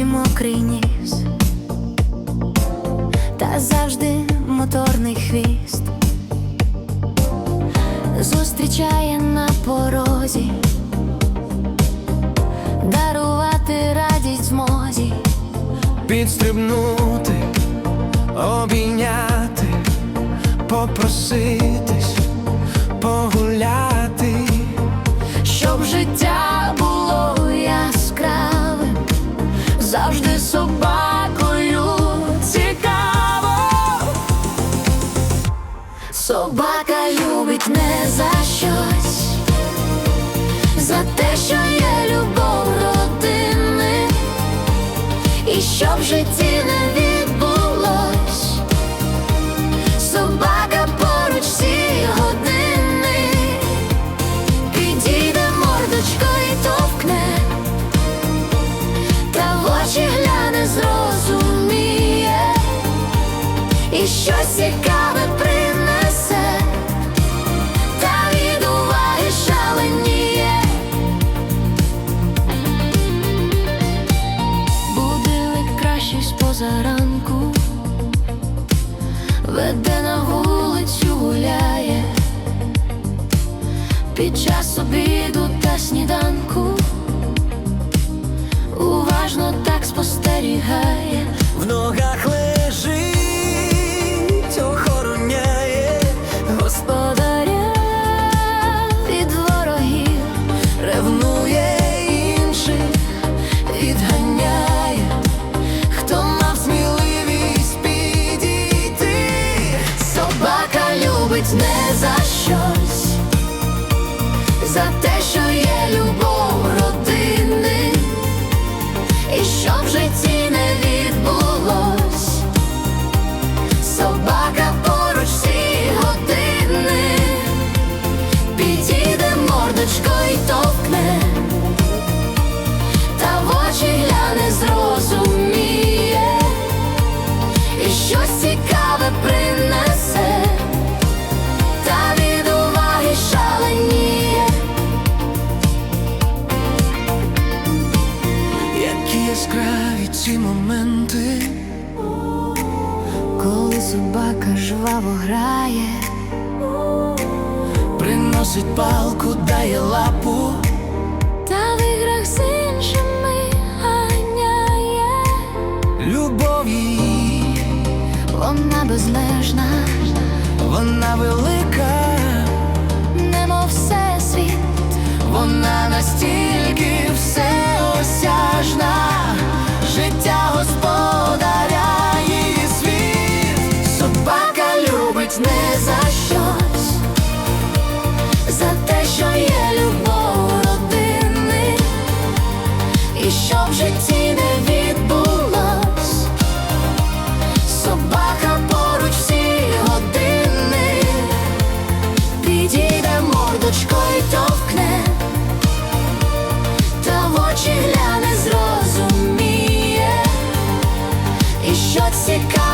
чи мокрий ніс, та завжди моторний хвіст. Зустрічає на порозі, дарувати радість змозі. підстрибнути, обійняти, попроситись, погуляти, щось цікаве принесе, та від уваги шаленіє. Будильник кращий з ранку, веде на вулицю гуляє. Під час обіду та сніданку любить не за щось, за те, що є любов родини, яскраві ці моменти, Коли собака жваво грає, приносить палку, дає лапу, та в іграх з іншими ганяє, любов її, вона безмежна, вона велика, немов всесвіт, вона настільки всеосяжна, життя що цікаво.